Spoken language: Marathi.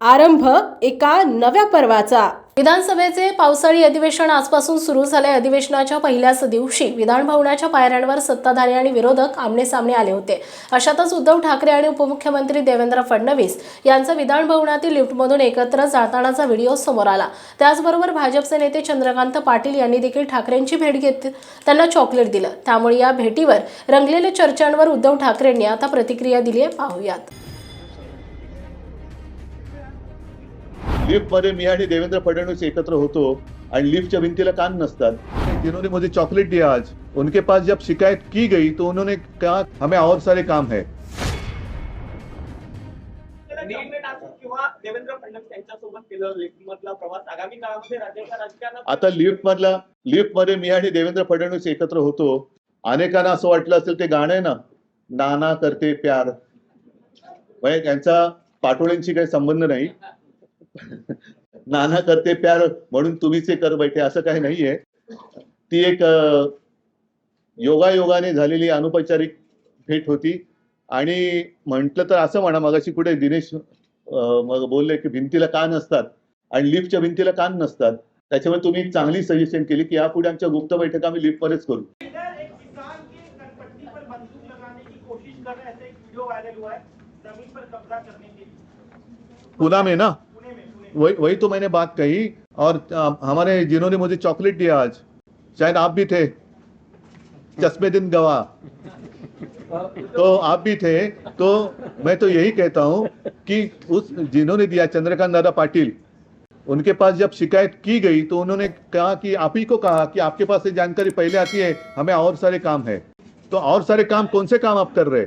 आरंभ एका नव्या पर्वाचा. विधानसभेचे पावसाळी अधिवेशन आजपासून सुरू झाले. अधिवेशनाच्या पहिल्याच दिवशी विधानभवनाच्या पायऱ्यांवर सत्ताधारी आणि विरोधक आमने सामने आले होते. अशातच उद्धव ठाकरे आणि उपमुख्यमंत्री देवेंद्र फडणवीस यांचा विधानभवनातील लिफ्टमधून एकत्र जातानाचा व्हिडिओ समोर आला. त्याचबरोबर भाजपचे नेते चंद्रकांत पाटील यांनी देखील ठाकरेंची भेट घेत त्यांना चॉकलेट दिलं. त्यामुळे या भेटीवर रंगलेल्या चर्चांवर उद्धव ठाकरेंनी आता प्रतिक्रिया दिली आहे पाहूयात. लिफ्टमध्ये मी आणि देवेंद्र फडणवीस एकत्र होतो आणि लिफ्टच्या भिंतीला कान नसतात. जिन्होंने मुझे चॉकलेट दिया आज. उनके पास जब शिकायत की गई तो उन्होंने कहा हमें और सारे काम है. आता लिफ्ट मधला लिफ्टमध्ये मी आणि देवेंद्र फडणवीस एकत्र होतो. अनेकांना असं वाटलं असेल ते गाणं आहे ना नाना करते प्यार. म्हणजे त्यांचा पाटोळ्यांशी काही संबंध नाही. नाना करते प्यार म्हणून तुम्हीच हे कर बैठे असं काही नाहीये. ती एक योगायोगाने झालेली अनौपचारिक भेट होती. आणि म्हटलं तर असं म्हणा मगाशी कुठे दिनेश मग बोलले की भिंतीला कान असतात आणि लिफ्टच्या भिंतीला कान नसतात. त्याच्यामुळे तुम्ही एक चांगली सजेशन केली की यापुढे आमच्या गुप्त बैठका आम्ही लिफ्टमध्येच करू. इधर एक किसान के कनपट्टी पर बंदूक लगाने की कोशिश कर रहे ऐसे एक वीडियो वायरल हुआ है जमीन पर कब्जा करने के लिए। पूना में ना वही वही तो मैंने बात कही और हमारे जिन्होंने मुझे चॉकलेट दिया आज, शायद आप भी थे। चश्मे दिन गवा तो आप भी थे तो मैं तो यही कहता हूँ कि उस, जिन्होंने दिया चंद्रकांत दादा पाटिल, उनके पास जब शिकायत की गई तो उन्होंने कहा कि आप ही को कहा कि आपके पास ये जानकारी पहले आती है, हमें और सारे काम है। तो और सारे काम कौन से काम आप कर रहे